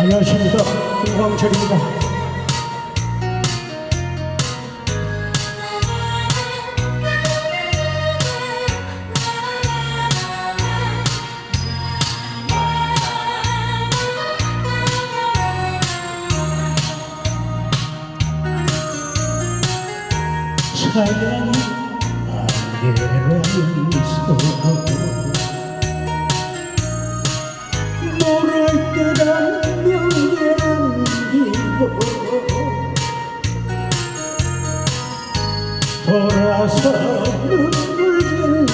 안녕하십니까 김광철입니다. 사랑이 안개라면서 돌아서 눈물 짓는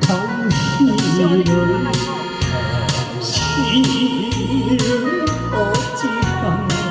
당신을 당신을 어찌합니까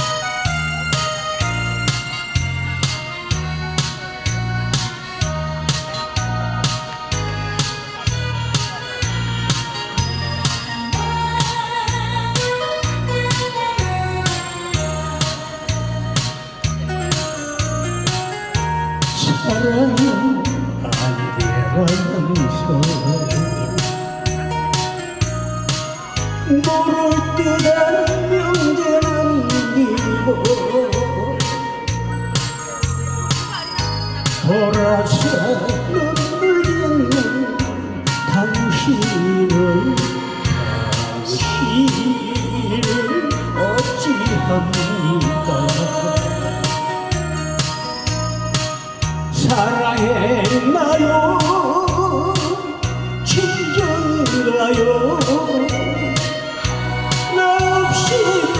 사랑이 안개라면서 모를 듯한 명제 남기고 돌아서 눈물 짓는 당신을 당신을 어찌합니 사랑했나요 진정인가요. 나 없이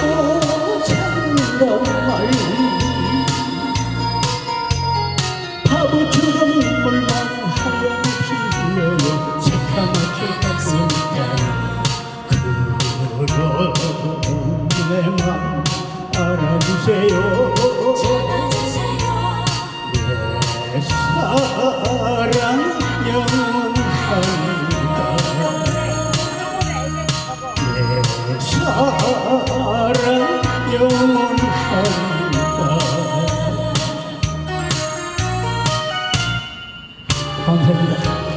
못 산단 말 바보처럼 물만 하염없이 흘려요 새까맣게 가슴가요. 그런 내 맘 알아주세요 감사합니다